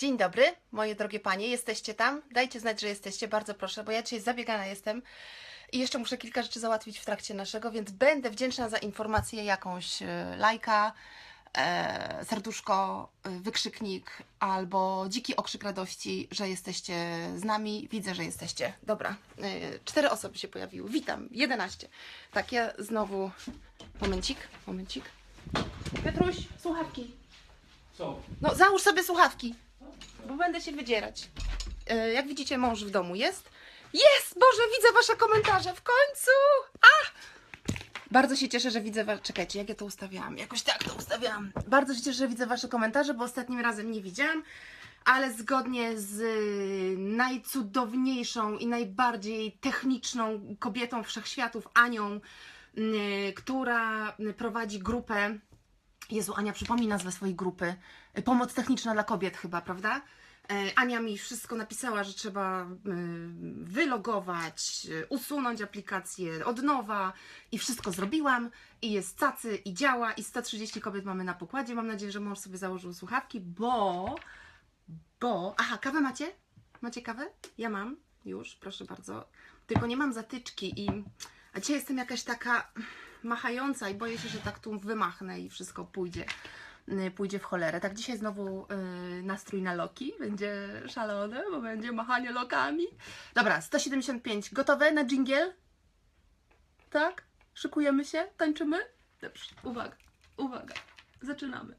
Dzień dobry, moje drogie panie, jesteście tam? Dajcie znać, że jesteście, bardzo proszę, bo ja dzisiaj zabiegana jestem i jeszcze muszę kilka rzeczy załatwić w trakcie naszego, więc będę wdzięczna za informację jakąś, e, lajka, e, serduszko, e, wykrzyknik albo dziki okrzyk radości, że jesteście z nami. Widzę, że jesteście. Dobra, e, cztery osoby się pojawiły. Witam, 11. Tak, ja znowu... Momencik, momencik. Piotruś, słuchawki. Co? No, załóż sobie słuchawki, bo będę się wydzierać. E, Jak widzicie, mąż w domu jest. Jest! Boże, widzę Wasze komentarze w końcu! A! Bardzo się cieszę, że widzę. Czekajcie, jak ja to ustawiałam? Jakoś tak to ustawiałam. Bardzo się cieszę, że widzę Wasze komentarze, bo ostatnim razem nie widziałam, ale zgodnie z y, najcudowniejszą i najbardziej techniczną kobietą wszechświatów, Anią, y, która prowadzi grupę Jezu, Ania, przypomnij nazwę swojej grupy. Y, Pomoc techniczna dla kobiet chyba, prawda? E, Ania mi wszystko napisała, że trzeba y, wylogować, usunąć aplikację od nowa i wszystko zrobiłam i jest cacy i działa i 130 kobiet mamy na pokładzie. Mam nadzieję, że mąż sobie założył słuchawki, bo, bo, aha, kawę macie? Macie kawę? Ja mam, już, proszę bardzo. Tylko nie mam zatyczki i, a dzisiaj jestem jakaś taka machająca i boję się, że tak tu wymachnę i wszystko pójdzie, y, pójdzie w cholerę. Tak dzisiaj znowu y, nastrój na loki, będzie szalone, bo będzie machanie lokami. Dobra, 175, gotowe na dżingiel? Tak? Szykujemy się? Tańczymy? Dobrze, uwaga, uwaga, zaczynamy.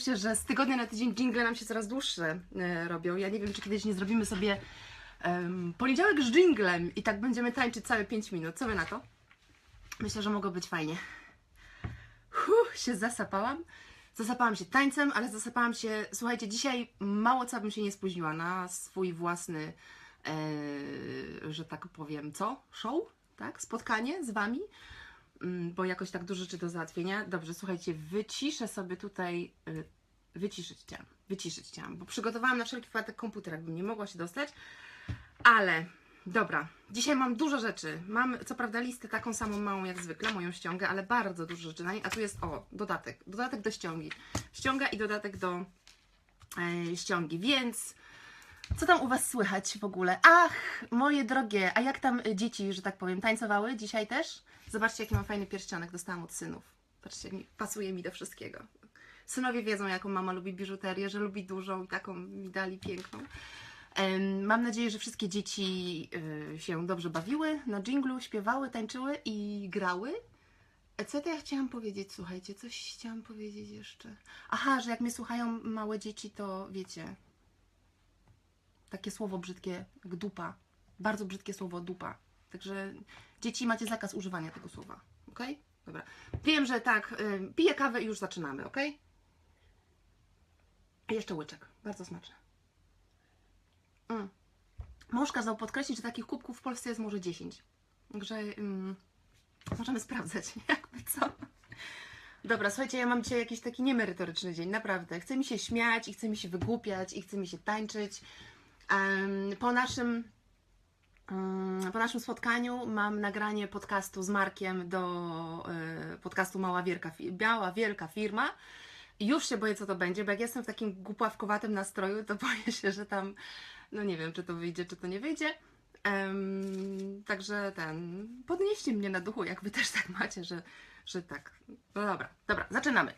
Zauważyliście, że z tygodnia na tydzień jingle nam się coraz dłuższe e, robią. Ja nie wiem, czy kiedyś nie zrobimy sobie poniedziałek z jinglem i tak będziemy tańczyć całe 5 minut. Co wy na to? Myślę, że mogło być fajnie. Huh, się zasapałam. Zasapałam się tańcem, ale zasapałam się, słuchajcie, dzisiaj mało co bym się nie spóźniła na swój własny, e, że tak powiem, co? Show? Tak? Spotkanie z Wami? Mm, Bo jakoś tak dużo rzeczy do załatwienia. Dobrze, słuchajcie, wyciszę sobie tutaj, y, wyciszyć chciałam, wyciszyć chciałam, bo przygotowałam na wszelki wypadek komputer, jakbym nie mogła się dostać, ale Dobra, dzisiaj mam dużo rzeczy. Mam co prawda listę taką samą małą jak zwykle, moją ściągę, ale bardzo dużo rzeczy na niej. A tu jest, o, dodatek. Dodatek do ściągi. Ściąga i dodatek do e, ściągi, więc co tam u Was słychać w ogóle? Ach, moje drogie, a jak tam dzieci, że tak powiem, tańcowały dzisiaj też? Zobaczcie, jaki mam fajny pierścionek, dostałam od synów. Patrzcie, mi, pasuje mi do wszystkiego. Synowie wiedzą, jaką mama lubi biżuterię, że lubi dużą i taką mi dali piękną. Mam nadzieję, że wszystkie dzieci y, się dobrze bawiły na dżinglu, śpiewały, tańczyły i grały. E, Co to ja chciałam powiedzieć? Słuchajcie, coś chciałam powiedzieć jeszcze. Aha, że jak mnie słuchają małe dzieci, to wiecie, takie słowo brzydkie dupa. Bardzo brzydkie słowo dupa. Także dzieci macie zakaz używania tego słowa. Ok? Dobra. Wiem, że tak, piję kawę i już zaczynamy, ok? Jeszcze łyczek. Bardzo smaczne. Mm. Mąż kazał podkreślić, że takich kubków w Polsce jest może 10. Także mm, możemy sprawdzać, jakby co. Dobra, słuchajcie, ja mam dzisiaj jakiś taki niemerytoryczny dzień, naprawdę. Chce mi się śmiać i chce mi się wygłupiać i chce mi się tańczyć. Em, po naszym po naszym spotkaniu mam nagranie podcastu z Markiem do y, podcastu Mała Wielka, Biała Wielka Firma. Już się boję, co to będzie, bo jak jestem w takim głupawkowatym nastroju, to boję się, że tam, no nie wiem, czy to wyjdzie, czy to nie wyjdzie. Em, także ten, podnieście mnie na duchu, jak wy też tak macie, że, że tak. No dobra, dobra, zaczynamy.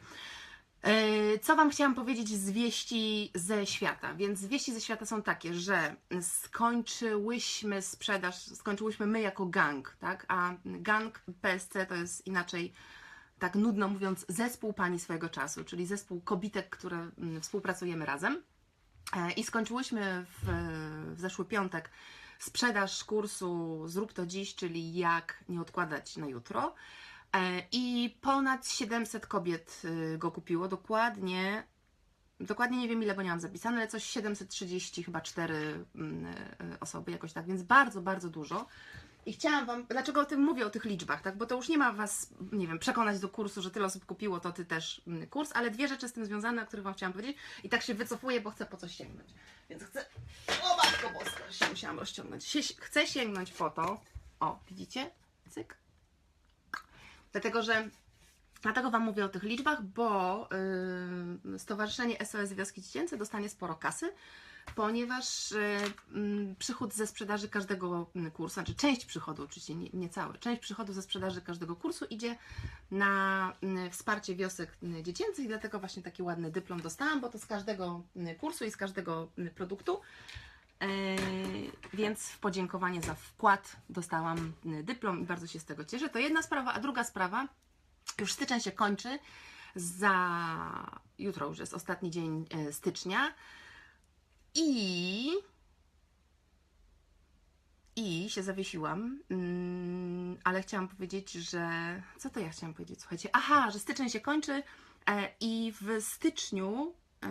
E, Co Wam chciałam powiedzieć z wieści ze świata? Więc wieści ze świata są takie, że skończyłyśmy sprzedaż, skończyłyśmy my jako gang, tak? A gang PSC to jest inaczej, tak nudno mówiąc, zespół pani swojego czasu, czyli zespół kobitek, które mm, współpracujemy razem. E, I skończyłyśmy w, w zeszły piątek sprzedaż kursu Zrób to dziś, czyli jak nie odkładać na jutro. E, I ponad 700 kobiet y, go kupiło, dokładnie Dokładnie nie wiem ile, bo nie mam zapisane, ale coś 730, chyba 4 mm, y, osoby, jakoś tak, więc bardzo, bardzo dużo. I chciałam Wam, dlaczego o tym mówię, o tych liczbach, tak? Bo to już nie ma Was, nie wiem, przekonać do kursu, że tyle osób kupiło, to Ty też mm, kurs, ale dwie rzeczy z tym związane, o których Wam chciałam powiedzieć i tak się wycofuję, bo chcę po coś sięgnąć. Więc chcę, o Matko Boska, się musiałam rozciągnąć. Chcę sięgnąć po to, o, widzicie? Cyk. Dlatego, że Dlatego Wam mówię o tych liczbach, bo yy, Stowarzyszenie SOS Wioski Dziecięce dostanie sporo kasy, ponieważ yy, przychód ze sprzedaży każdego kursu, znaczy część przychodu, oczywiście nie, nie cały, część przychodu ze sprzedaży każdego kursu idzie na mm, wsparcie wiosek mm, dziecięcych dlatego właśnie taki ładny dyplom dostałam, bo to z każdego mm, kursu i z każdego mm, produktu. Yy, więc w podziękowanie za wkład dostałam mm, dyplom i bardzo się z tego cieszę. To jedna sprawa, a druga sprawa, już styczeń się kończy. Za jutro już jest ostatni dzień e, stycznia. I. I się zawiesiłam, mm, ale chciałam powiedzieć, że. Co to ja chciałam powiedzieć? Słuchajcie, aha, że styczeń się kończy e, i w styczniu e,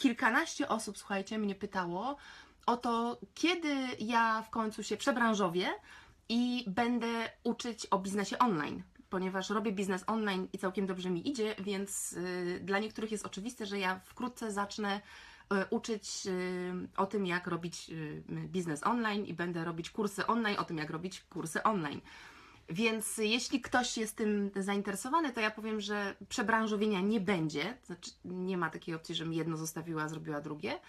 kilkanaście osób, słuchajcie, mnie pytało o to, kiedy ja w końcu się przebranżowię i będę uczyć o biznesie online ponieważ robię biznes online i całkiem dobrze mi idzie, więc y, dla niektórych jest oczywiste, że ja wkrótce zacznę y, uczyć y, o tym, jak robić biznes online i będę robić kursy online o tym, jak robić kursy online. Więc jeśli ktoś jest tym zainteresowany, to ja powiem, że przebranżowienia nie będzie. Znaczy, nie ma takiej opcji, żebym jedno zostawiła, zrobiła drugie.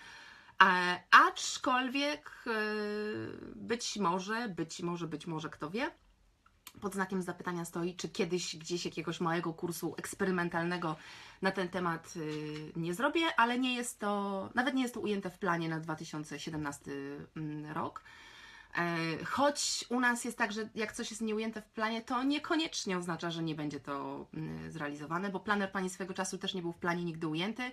A, aczkolwiek y, być może, być może, być może, kto wie, pod znakiem zapytania stoi, czy kiedyś gdzieś jakiegoś małego kursu eksperymentalnego na ten temat y, nie zrobię, ale nie jest to, nawet nie jest to ujęte w planie na 2017 mm, rok. E, Choć u nas jest tak, że jak coś jest nieujęte w planie, to niekoniecznie oznacza, że nie będzie to mm, zrealizowane, bo planer Pani swego czasu też nie był w planie nigdy ujęty,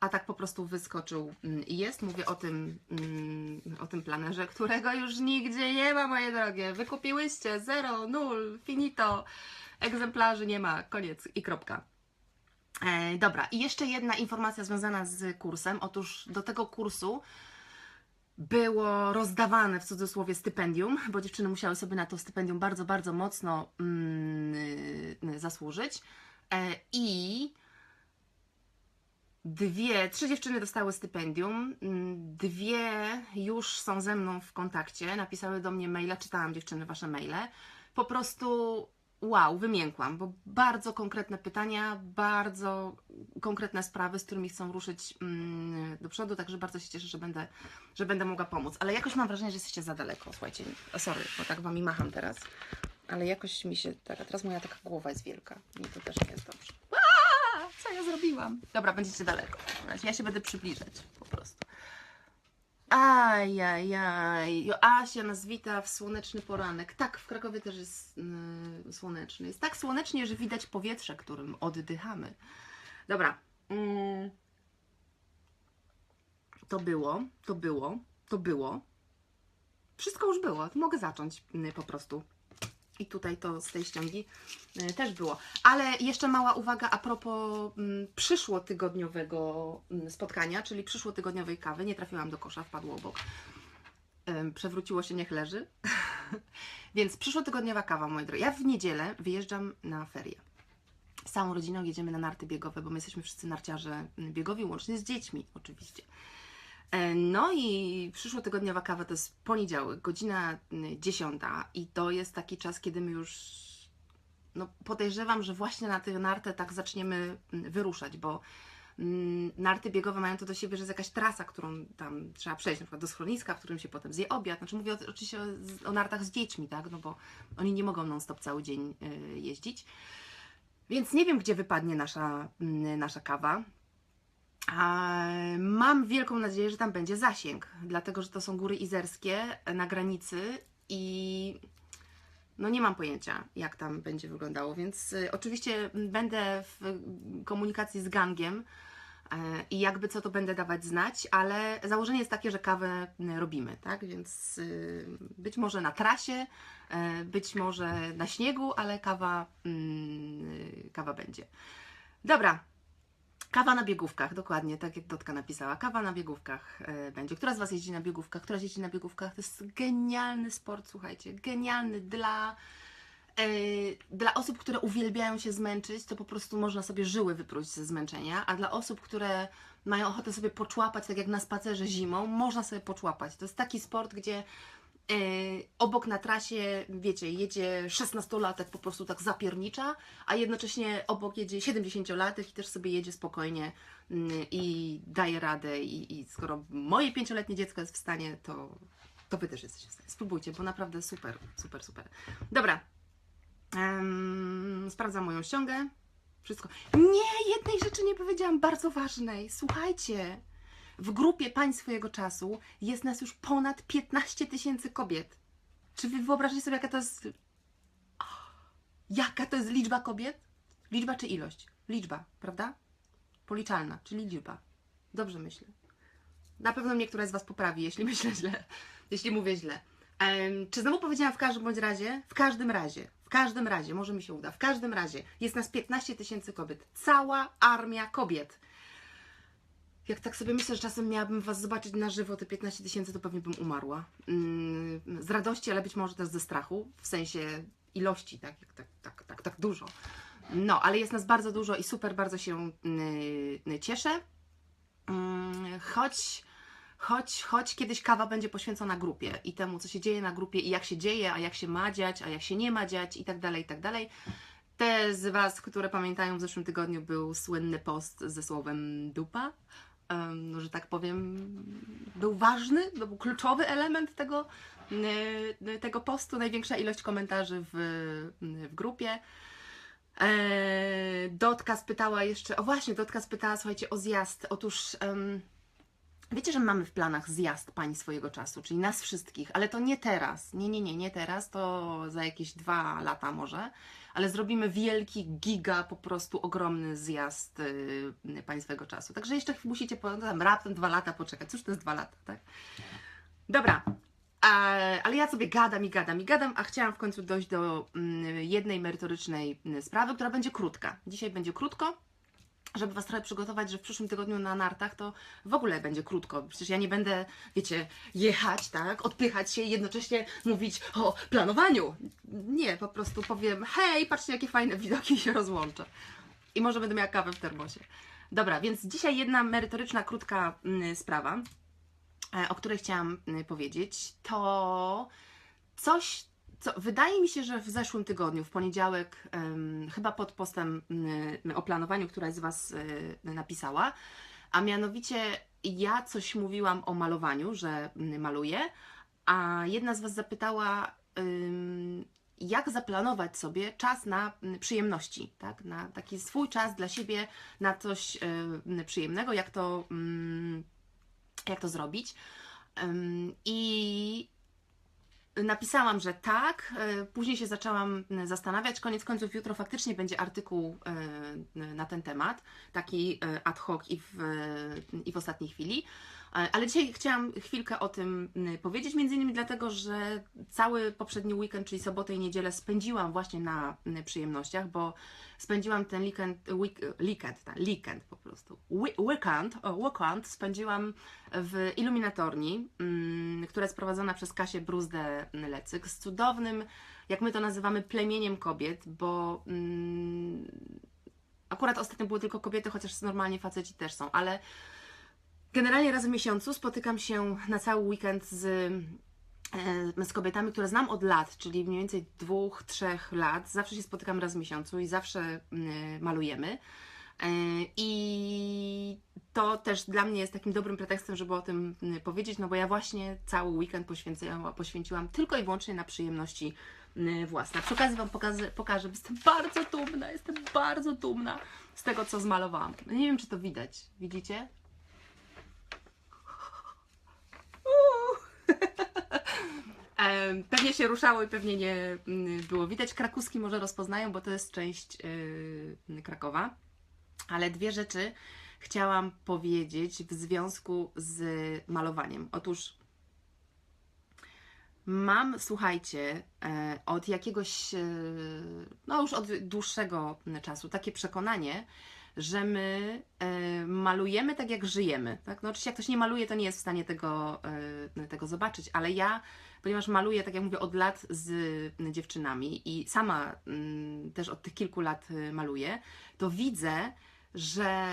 a tak po prostu wyskoczył mm, i jest. Mówię o tym, mm, o tym planerze, którego już nigdzie nie ma, moje drogie. Wykupiłyście, zero, nul, finito, egzemplarzy nie ma, koniec i kropka. E, dobra, i jeszcze jedna informacja związana z kursem. Otóż do tego kursu było rozdawane w cudzysłowie stypendium, bo dziewczyny musiały sobie na to stypendium bardzo, bardzo mocno mm, y, zasłużyć. E, I Dwie, trzy dziewczyny dostały stypendium, mm, dwie już są ze mną w kontakcie, napisały do mnie maila, czytałam dziewczyny wasze maile. Po prostu wow, wymiękłam, bo bardzo konkretne pytania, bardzo konkretne sprawy, z którymi chcą ruszyć mm, do przodu, także bardzo się cieszę, że będę, że będę mogła pomóc. Ale jakoś mam wrażenie, że jesteście za daleko, słuchajcie, sorry, bo tak wami macham teraz, ale jakoś mi się, taka, teraz moja taka głowa jest wielka i to też nie jest dobrze. Aaa, co ja zrobiłam? Dobra, będziecie daleko. Ja się będę przybliżać po prostu. Ajajaj. Joasia nas wita w słoneczny poranek. Tak, w Krakowie też jest yy, słoneczny. Jest tak słonecznie, że widać powietrze, którym oddychamy. Dobra. Mm. To było, to było, to było. Wszystko już było. Mogę zacząć yy, po prostu. I tutaj to z tej ściągi y, też było. Ale jeszcze mała uwaga a propos mm, przyszłotygodniowego mm, spotkania, czyli przyszłotygodniowej kawy. Nie trafiłam do kosza, wpadło obok. Przewróciło się, niech leży. Więc przyszłotygodniowa kawa, moi drodzy. Ja w niedzielę wyjeżdżam na ferie. Z całą rodziną jedziemy na narty biegowe, bo my jesteśmy wszyscy narciarze mm, biegowi, łącznie z dziećmi oczywiście. E, No i przyszłotygodniowa kawa to jest poniedziałek, godzina y, 10 i to jest taki czas, kiedy my już no, podejrzewam, że właśnie na tę nartę tak zaczniemy mm, wyruszać, bo mm, narty biegowe mają to do siebie, że jest jakaś trasa, którą tam trzeba przejść, na przykład do schroniska, w którym się potem zje obiad. Znaczy mówię oczywiście o, o nartach z dziećmi, tak, no bo oni nie mogą non-stop cały dzień y, jeździć. Więc nie wiem, gdzie wypadnie nasza, mm, nasza kawa. Mam wielką nadzieję, że tam będzie zasięg, dlatego że to są góry izerskie na granicy i no nie mam pojęcia, jak tam będzie wyglądało, więc y, oczywiście będę w komunikacji z gangiem e, i jakby co to będę dawać znać, ale założenie jest takie, że kawę robimy, tak? Więc być może na trasie, e, być może na śniegu, ale kawa, kawa będzie. Dobra, Kawa na biegówkach, dokładnie, tak jak Dotka napisała. Kawa na biegówkach e, będzie. Która z Was jeździ na biegówkach? Która jeździ na biegówkach? To jest genialny sport, słuchajcie. Genialny dla, e, dla osób, które uwielbiają się zmęczyć, to po prostu można sobie żyły wypróć ze zmęczenia, a dla osób, które mają ochotę sobie poczłapać, tak jak na spacerze zimą, można sobie poczłapać. To jest taki sport, gdzie obok na trasie, wiecie, jedzie 16-latek po prostu tak zapiernicza, a jednocześnie obok jedzie 70-latek i też sobie jedzie spokojnie mm, i daje radę i, i skoro moje pięcioletnie dziecko jest w stanie, to, to Wy też jesteście w stanie. Spróbujcie, bo naprawdę super, super, super. Dobra, Em, sprawdzam moją ściągę. Wszystko. Nie, jednej rzeczy nie powiedziałam, bardzo ważnej. Słuchajcie, w grupie pań swojego czasu jest nas już ponad 15 tysięcy kobiet. Czy wy wyobrażacie sobie, jaka to jest. Jaka to jest liczba kobiet? Liczba czy ilość? Liczba, prawda? Policzalna, czyli liczba. Dobrze myślę. Na pewno mnie któraś z Was poprawi, jeśli myślę źle, jeśli mówię źle. Em, czy znowu powiedziałam w każdym bądź razie? W każdym razie, w każdym razie, może mi się uda, w każdym razie jest nas 15 tysięcy kobiet. Cała armia kobiet. Jak tak sobie myślę, że czasem miałabym Was zobaczyć na żywo, te 15 tysięcy, to pewnie bym umarła. Mm, z radości, ale być może też ze strachu, w sensie ilości, tak, tak, tak, tak, tak dużo. No, ale jest nas bardzo dużo i super, bardzo się y, cieszę. Mm, choć, choć, choć kiedyś kawa będzie poświęcona grupie i temu, co się dzieje na grupie i jak się dzieje, a jak się ma dziać, a jak się nie ma dziać i tak dalej, i tak dalej. Te z Was, które pamiętają, w zeszłym tygodniu był słynny post ze słowem dupa, em, że tak powiem, był ważny, był kluczowy element tego, y, tego postu, największa ilość komentarzy w, w grupie. Eee, Dotka spytała jeszcze, o właśnie, Dotka spytała, słuchajcie, o zjazd. Otóż wiecie, że mamy w planach zjazd pań swojego czasu, czyli nas wszystkich, ale to nie teraz. Nie, nie, nie, nie teraz, to za jakieś dwa lata może, ale zrobimy wielki, giga, po prostu ogromny zjazd y, pań swojego czasu. Także jeszcze musicie, po, tam, raptem dwa lata poczekać. Cóż to jest dwa lata, tak? Dobra, a- ale ja sobie gadam i gadam i gadam, a chciałam w końcu dojść do mm, jednej merytorycznej mm, sprawy, która będzie krótka. Dzisiaj będzie krótko, żeby Was trochę przygotować, że w przyszłym tygodniu na nartach to w ogóle będzie krótko. Przecież ja nie będę, wiecie, jechać, tak, odpychać się i jednocześnie mówić o planowaniu. Nie, po prostu powiem, hej, patrzcie jakie fajne widoki się rozłączę. I może będę miała kawę w termosie. Dobra, więc dzisiaj jedna merytoryczna, krótka mm, sprawa e, o której chciałam y, powiedzieć, to coś, co wydaje mi się, że w zeszłym tygodniu, w poniedziałek, chyba pod postem y, o planowaniu, któraś z Was y, napisała, a mianowicie ja coś mówiłam o malowaniu, że y, maluję, a jedna z Was zapytała, jak zaplanować sobie czas na y, przyjemności, tak? na taki swój czas dla siebie, na coś y, przyjemnego, jak to, mm, jak to zrobić. I napisałam, że tak. y, Później się zaczęłam y, zastanawiać. Koniec końców, jutro faktycznie będzie artykuł y, na ten temat, taki ad hoc i w, i w ostatniej chwili. Ale dzisiaj chciałam chwilkę o tym y, powiedzieć, między innymi dlatego, że cały poprzedni weekend, czyli sobotę i niedzielę, spędziłam właśnie na y, przyjemnościach, bo spędziłam ten weekend, week, weekend, tak, weekend po prostu, We- weekend, weekend spędziłam w Iluminatorni, mm, która jest prowadzona przez Kasię Bruzdę-Lecyk z cudownym, jak my to nazywamy, plemieniem kobiet, bo mm, akurat ostatnio były tylko kobiety, chociaż normalnie faceci też są, ale generalnie raz w miesiącu spotykam się na cały weekend z e, z kobietami, które znam od lat, czyli mniej więcej dwóch, trzech lat. Zawsze się spotykam raz w miesiącu i zawsze malujemy. E, I to też dla mnie jest takim dobrym pretekstem, żeby o tym powiedzieć, no bo ja właśnie cały weekend poświęciłam, poświęciłam tylko i wyłącznie na przyjemności własne. Przy okazji Wam pokażę, pokażę, jestem bardzo dumna, jestem bardzo dumna z tego, co zmalowałam. Nie wiem, czy to widać. Widzicie? Uuu. Em, Pewnie się ruszało i pewnie nie mm, było widać. Krakuski może rozpoznają, bo to jest część yy, Krakowa. Ale dwie rzeczy chciałam powiedzieć w związku z malowaniem. Otóż mam, słuchajcie, e, od jakiegoś, e, no już od dłuższego czasu takie przekonanie, że my e, malujemy tak, jak żyjemy. Tak? No, oczywiście, jak ktoś nie maluje, to nie jest w stanie tego, e, tego zobaczyć, ale ja, ponieważ maluję, tak jak mówię, od lat z dziewczynami i sama mm, też od tych kilku lat y, maluję, to widzę, że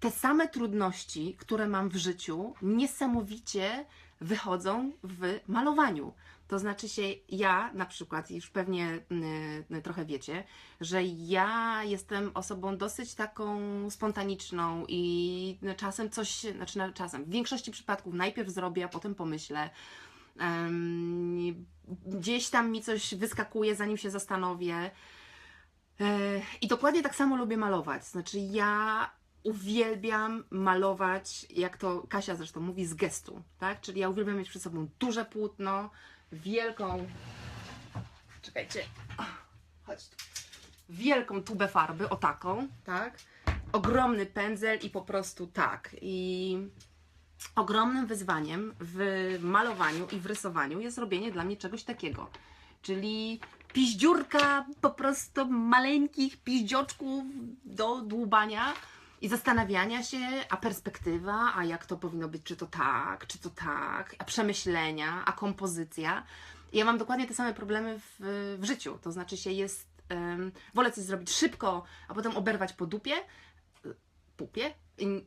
te same trudności, które mam w życiu, niesamowicie wychodzą w malowaniu. To znaczy się, ja na przykład, już pewnie y, trochę wiecie, że ja jestem osobą dosyć taką spontaniczną i czasem coś, znaczy na- czasem, w większości przypadków najpierw zrobię, a potem pomyślę. Em, gdzieś tam mi coś wyskakuje, zanim się zastanowię. E, I dokładnie tak samo lubię malować. Znaczy, ja uwielbiam malować, jak to Kasia zresztą mówi, z gestu, tak? Czyli ja uwielbiam mieć przed sobą duże płótno, wielką. Czekajcie. Chodź tu. Wielką tubę farby, o taką, tak? Ogromny pędzel i po prostu tak. I ogromnym wyzwaniem w malowaniu i w rysowaniu jest robienie dla mnie czegoś takiego. Czyli piździurka po prostu maleńkich piździoczków do dłubania i zastanawiania się, a perspektywa, a jak to powinno być, czy to tak, czy to tak, a przemyślenia, a kompozycja. I ja mam dokładnie te same problemy w, w życiu. To znaczy się jest, em, wolę coś zrobić szybko, a potem oberwać po dupie, pupie,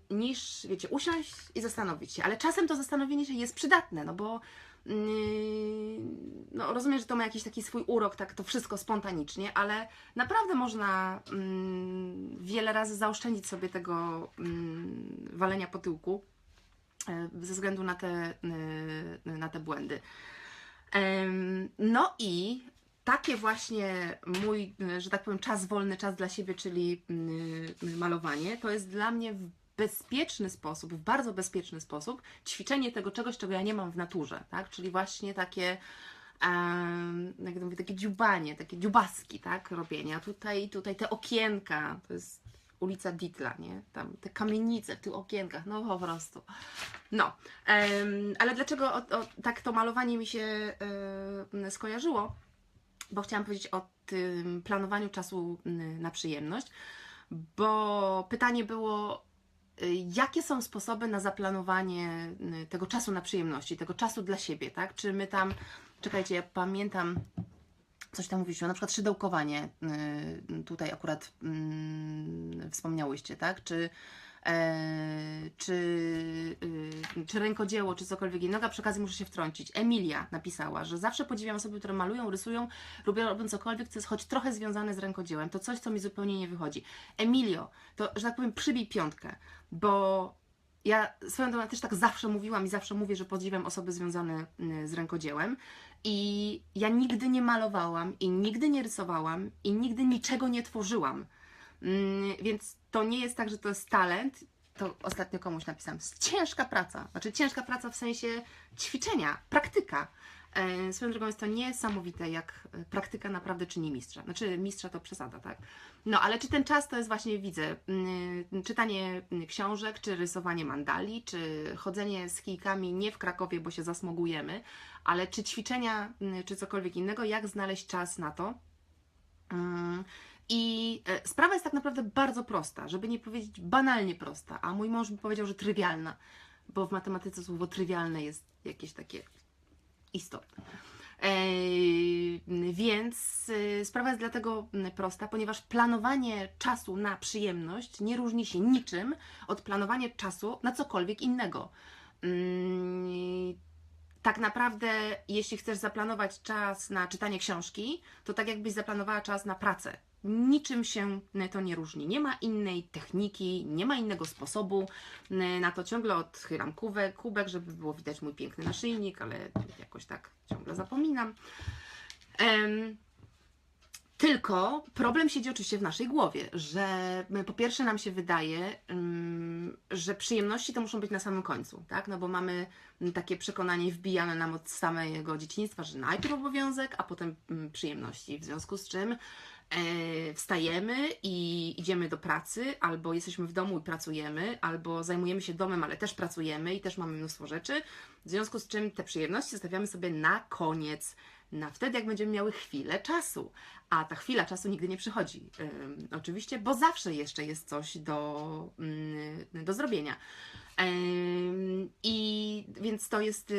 niż, wiecie, usiąść i zastanowić się. Ale czasem to zastanowienie się jest przydatne, no bo yy, no, rozumiem, że to ma jakiś taki swój urok, tak to wszystko spontanicznie, ale naprawdę można mm, wiele razy zaoszczędzić sobie tego mm, walenia po tyłku e, ze względu na te, y, na te błędy. No i takie właśnie mój, y, że tak powiem, czas wolny, czas dla siebie, czyli y, malowanie, to jest dla mnie w bezpieczny sposób, w bardzo bezpieczny sposób ćwiczenie tego czegoś, czego ja nie mam w naturze, tak? Czyli właśnie takie em, jak to mówię, takie dziubanie, takie dziubaski, tak, robienia. Tutaj, tutaj te okienka, to jest ulica Ditla, nie? Tam te kamienice w tych okienkach, no po prostu. No, em, ale dlaczego o, o, tak to malowanie mi się e, skojarzyło? Bo chciałam powiedzieć o tym planowaniu czasu mm, na przyjemność, bo pytanie było, y, jakie są sposoby na zaplanowanie y, tego czasu na przyjemności, tego czasu dla siebie, tak? Czy my tam, czekajcie, ja pamiętam, coś tam mówiliśmy, na przykład szydełkowanie, y, tutaj akurat mm, wspomniałyście, tak? Czy, czy, y, czy rękodzieło, czy cokolwiek innego, przy okazji muszę się wtrącić. Emilia napisała, że zawsze podziwiam osoby, które malują, rysują, robią, robią cokolwiek, co jest choć trochę związane z rękodziełem. To coś, co mi zupełnie nie wychodzi. Emilio, to, że tak powiem, przybij piątkę, bo ja swoją drogą też tak zawsze mówiłam i zawsze mówię, że podziwiam osoby związane y, z rękodziełem. I ja nigdy nie malowałam, i nigdy nie rysowałam, i nigdy niczego nie tworzyłam. Mm, Więc to nie jest tak, że to jest talent. To ostatnio komuś napisałam. ciężka praca. Znaczy ciężka praca w sensie ćwiczenia, praktyka. E, Swoją drogą jest to niesamowite, jak e, praktyka naprawdę czyni mistrza. Znaczy mistrza to przesada, tak? No, ale czy ten czas to jest właśnie, widzę, mm, czytanie mm, książek, czy rysowanie mandali, czy chodzenie z kijkami nie w Krakowie, bo się zasmogujemy, ale czy ćwiczenia, czy cokolwiek innego, jak znaleźć czas na to. I e, sprawa jest tak naprawdę bardzo prosta, żeby nie powiedzieć banalnie prosta, a mój mąż by powiedział, że trywialna, bo w matematyce słowo trywialne jest jakieś takie istotne. Eee, więc y, sprawa jest dlatego prosta, ponieważ planowanie czasu na przyjemność nie różni się niczym od planowania czasu na cokolwiek innego. Mm, tak naprawdę, jeśli chcesz zaplanować czas na czytanie książki, to tak jakbyś zaplanowała czas na pracę. Niczym się to nie różni. Nie ma innej techniki, nie ma innego sposobu. Na to ciągle odchylam kubek, kubek, żeby było widać mój piękny naszyjnik, ale jakoś tak ciągle zapominam. Em, tylko problem siedzi oczywiście w naszej głowie, że po pierwsze nam się wydaje, że przyjemności to muszą być na samym końcu, tak? No bo mamy takie przekonanie wbijane nam od samego dzieciństwa, że najpierw obowiązek, a potem przyjemności. W związku z czym wstajemy i idziemy do pracy, albo jesteśmy w domu i pracujemy, albo zajmujemy się domem, ale też pracujemy i też mamy mnóstwo rzeczy. W związku z czym te przyjemności zostawiamy sobie na koniec. Na wtedy, jak będziemy miały chwilę czasu. A ta chwila czasu nigdy nie przychodzi, oczywiście, bo zawsze jeszcze jest coś do, ym, do zrobienia. I więc to jest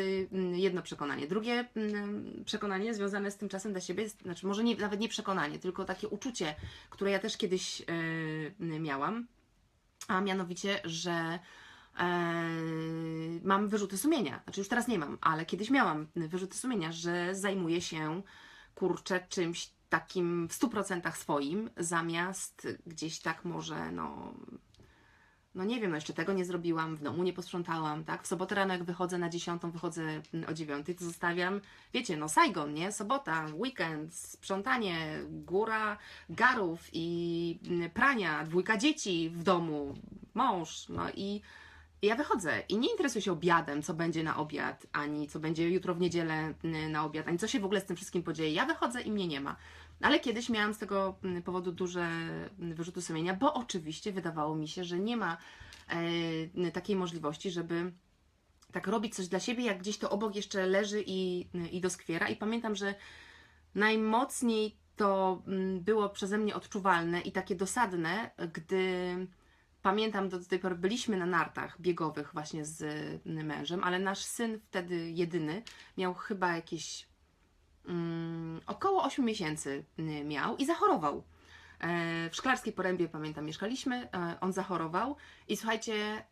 jedno przekonanie. Drugie przekonanie związane z tym czasem dla siebie, znaczy może nie, nawet nie przekonanie, tylko takie uczucie, które ja też kiedyś y, miałam, a mianowicie, że mam wyrzuty sumienia. Znaczy już teraz nie mam, ale kiedyś miałam wyrzuty sumienia, że zajmuję się kurczę czymś takim w 100% swoim, zamiast gdzieś tak może, no, no nie wiem, no jeszcze tego nie zrobiłam, w domu nie posprzątałam, tak? W sobotę rano jak wychodzę na 10, wychodzę o 9, to zostawiam, wiecie, no Saigon, nie? Sobota, weekend, sprzątanie, góra garów i prania, dwójka dzieci w domu, mąż, no i ja wychodzę i nie interesuję się obiadem, co będzie na obiad, ani co będzie jutro w niedzielę y, na obiad, ani co się w ogóle z tym wszystkim podzieje. Ja wychodzę i mnie nie ma. Ale kiedyś miałam z tego mm, powodu duże mm, wyrzuty sumienia, bo oczywiście wydawało mi się, że nie ma e, takiej możliwości, żeby tak robić coś dla siebie, jak gdzieś to obok jeszcze leży i, i doskwiera. I pamiętam, że najmocniej to mm, było przeze mnie odczuwalne i takie dosadne, gdy pamiętam do tej pory byliśmy na nartach biegowych właśnie z mężem, ale nasz syn wtedy jedyny miał chyba jakieś um, około 8 miesięcy miał i zachorował. E, w Szklarskiej Porębie, pamiętam, mieszkaliśmy, e, on zachorował i słuchajcie,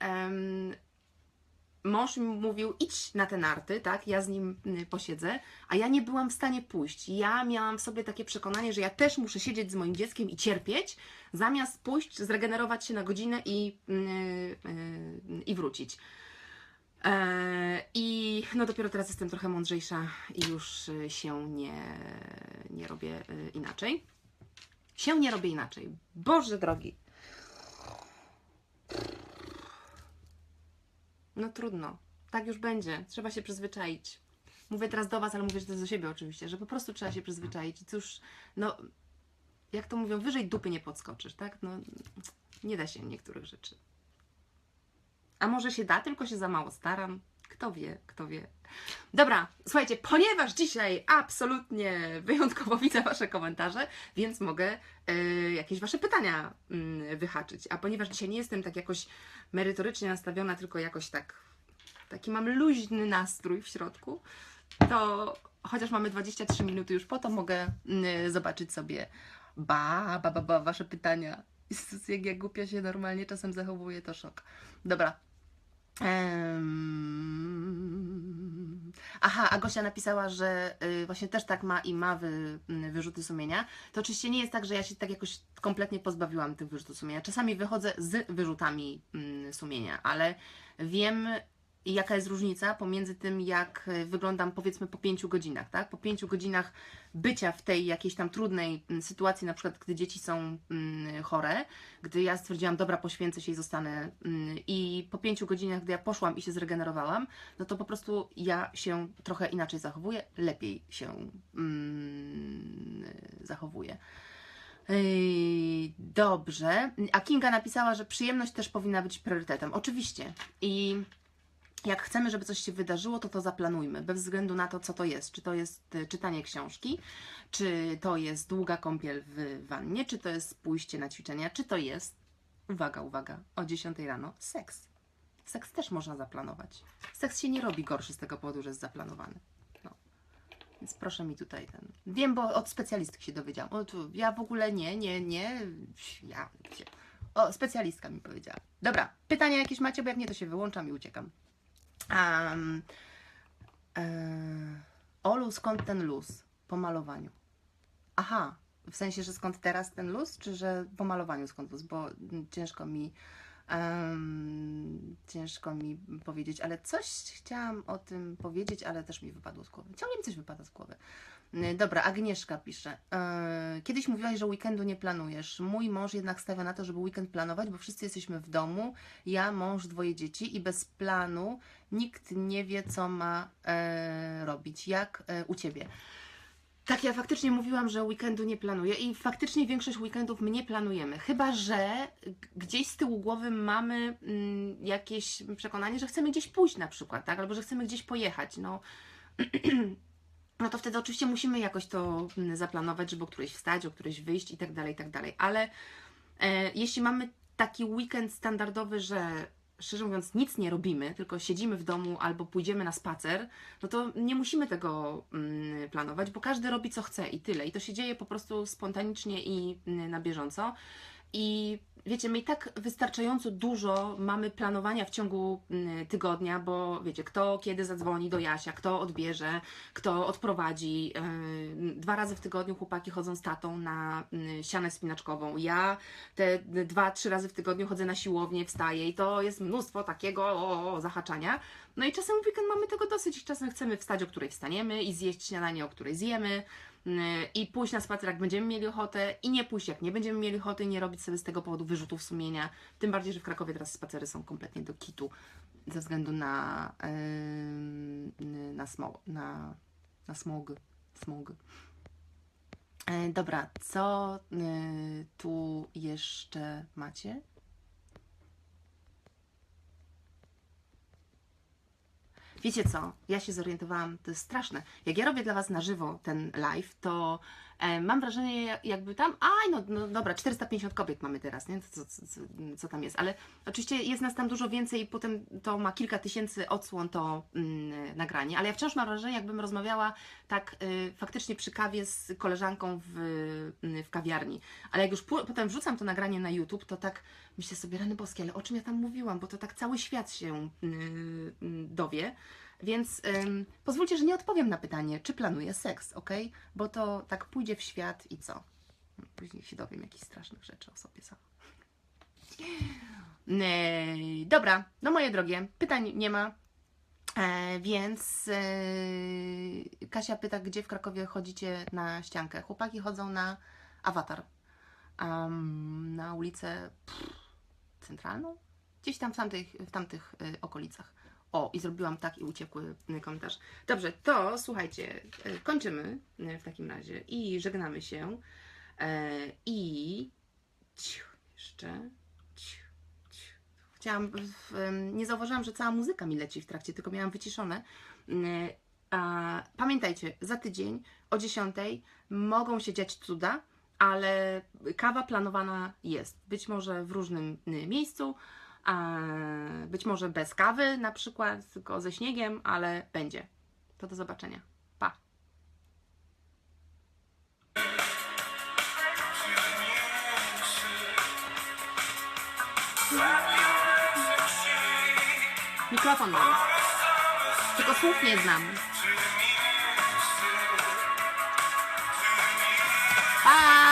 mąż mi mówił, idź na te narty, tak, ja z nim posiedzę, a ja nie byłam w stanie pójść. Ja miałam w sobie takie przekonanie, że ja też muszę siedzieć z moim dzieckiem i cierpieć, zamiast pójść, zregenerować się na godzinę i, yy, yy, i wrócić. E, I no dopiero teraz jestem trochę mądrzejsza i już się nie, nie robię inaczej. Się nie robię inaczej. Boże drogi. No trudno. Tak już będzie. Trzeba się przyzwyczaić. Mówię teraz do Was, ale mówię też do siebie oczywiście, że po prostu trzeba się przyzwyczaić. I cóż, no, jak to mówią, wyżej dupy nie podskoczysz, tak? No, nie da się niektórych rzeczy. A może się da, tylko się za mało staram. Kto wie, kto wie. Dobra, słuchajcie, ponieważ dzisiaj absolutnie wyjątkowo widzę Wasze komentarze, więc mogę y, jakieś Wasze pytania y, wyhaczyć. A ponieważ dzisiaj nie jestem tak jakoś merytorycznie nastawiona, tylko jakoś tak, taki mam luźny nastrój w środku, to chociaż mamy 23 minuty już po to, mogę y, zobaczyć sobie ba, ba, ba, ba, Wasze pytania. Jezus, jak ja głupia się normalnie czasem zachowuję, to szok. Dobra, Aha, a Gosia napisała, że y, właśnie też tak ma i ma wy, y, wyrzuty sumienia. To oczywiście nie jest tak, że ja się tak jakoś kompletnie pozbawiłam tych wyrzutów sumienia. Czasami wychodzę z wyrzutami y, sumienia, ale wiem, i jaka jest różnica pomiędzy tym, jak e, wyglądam powiedzmy po pięciu godzinach, tak? Po pięciu godzinach bycia w tej jakiejś tam trudnej mm, sytuacji, na przykład gdy dzieci są mm, chore, gdy ja stwierdziłam, dobra, poświęcę się i zostanę mm, i po pięciu godzinach, gdy ja poszłam i się zregenerowałam, no to po prostu ja się trochę inaczej zachowuję, lepiej się zachowuję. Dobrze. A Kinga napisała, że przyjemność też powinna być priorytetem. Oczywiście. I jak chcemy, żeby coś się wydarzyło, to to zaplanujmy, bez względu na to, co to jest. Czy to jest e, czytanie książki, czy to jest długa kąpiel w wannie, czy to jest pójście na ćwiczenia, czy to jest, uwaga, uwaga, o 10 rano, seks. Seks też można zaplanować. Seks się nie robi gorszy z tego powodu, że jest zaplanowany. No. Więc proszę mi tutaj ten. Wiem, bo od specjalistki się dowiedziałam. O, tu, ja w ogóle nie, nie, nie. Ja. O, specjalistka mi powiedziała. Dobra, pytania jakieś macie, bo jak nie, to się wyłączam i uciekam. Um, e, Olu, skąd ten luz po malowaniu? Aha, w sensie, że skąd teraz ten luz, czy że po malowaniu skąd luz? Bo ciężko mi um, ciężko mi powiedzieć, ale coś chciałam o tym powiedzieć, ale też mi wypadło z głowy. Ciągle mi coś wypada z głowy. Y, dobra, Agnieszka pisze. Y, kiedyś mówiłaś, że weekendu nie planujesz. Mój mąż jednak stawia na to, żeby weekend planować, bo wszyscy jesteśmy w domu. Ja, mąż, dwoje dzieci i bez planu nikt nie wie, co ma e, robić. Jak e, u Ciebie? Tak, ja faktycznie mówiłam, że weekendu nie planuję i faktycznie większość weekendów my nie planujemy. Chyba, że gdzieś z tyłu głowy mamy mm, jakieś przekonanie, że chcemy gdzieś pójść na przykład, tak? Albo że chcemy gdzieś pojechać. No. no to wtedy oczywiście musimy jakoś to mm, zaplanować, żeby o którejś wstać, o którejś wyjść i tak dalej, i tak dalej. Ale e, jeśli mamy taki weekend standardowy, że szczerze mówiąc nic nie robimy, tylko siedzimy w domu albo pójdziemy na spacer, no to nie musimy tego mm, planować, bo każdy robi co chce i tyle. I to się dzieje po prostu spontanicznie i mm, na bieżąco. I wiecie, my i tak wystarczająco dużo mamy planowania w ciągu mm, tygodnia, bo wiecie, kto kiedy zadzwoni do Jasia, kto odbierze, kto odprowadzi. Yy, Dwa razy w tygodniu chłopaki chodzą z tatą na mm, sianę spinaczkową. Ja te dwa, trzy razy w tygodniu chodzę na siłownię, wstaję i to jest mnóstwo takiego o, o, zahaczania. No i czasem w weekend mamy tego dosyć i czasem chcemy wstać, o której wstaniemy i zjeść śniadanie, o której zjemy i pójść na spacer, jak będziemy mieli ochotę i nie pójść, jak nie będziemy mieli ochoty i nie robić sobie z tego powodu wyrzutów sumienia. Tym bardziej, że w Krakowie teraz spacery są kompletnie do kitu ze względu na, yy, na, smog, na, na smog. smog. E, dobra, co y, tu jeszcze macie? Wiecie co? Ja się zorientowałam, to jest straszne. Jak ja robię dla Was na żywo ten live, to mam wrażenie, jakby tam. Aj, no, no dobra, 450 kobiet mamy teraz, nie? Co, co, co, tam jest? Ale oczywiście jest nas tam dużo więcej i potem to ma kilka tysięcy odsłon to mm, nagranie. Ale ja wciąż mam wrażenie, jakbym rozmawiała tak y, faktycznie przy kawie z koleżanką w, y, w kawiarni. Ale jak już potem wrzucam to nagranie na YouTube, to tak myślę sobie, rany boskie, ale o czym ja tam mówiłam? Bo to tak cały świat się y, y, dowie. Więc ym, pozwólcie, że nie odpowiem na pytanie, czy planuję seks, ok? Bo to tak pójdzie w świat i co? Później się dowiem jakichś strasznych rzeczy o sobie sama. Eee, dobra, no moje drogie, pytań nie ma. E, więc e, Kasia pyta, gdzie w Krakowie chodzicie na ściankę. Chłopaki chodzą na awatar. Am, na ulicę pff, centralną? Gdzieś tam w tamtych, w tamtych y, okolicach. O, i zrobiłam tak i uciekły komentarz. Dobrze, to słuchajcie, y, kończymy y, w takim razie i żegnamy się. E, I ciu, jeszcze. Ciu, ciu. Chciałam, nie zauważyłam, że cała muzyka mi leci w trakcie, tylko miałam wyciszone. Mm, A, pamiętajcie, za tydzień o 10 mogą się dziać cuda, ale kawa planowana jest. Być może w różnym y, miejscu, być może bez kawy, na przykład tylko ze śniegiem, ale będzie. To do zobaczenia. Pa! Mikrofon mam. Tylko słów nie znam. Pa!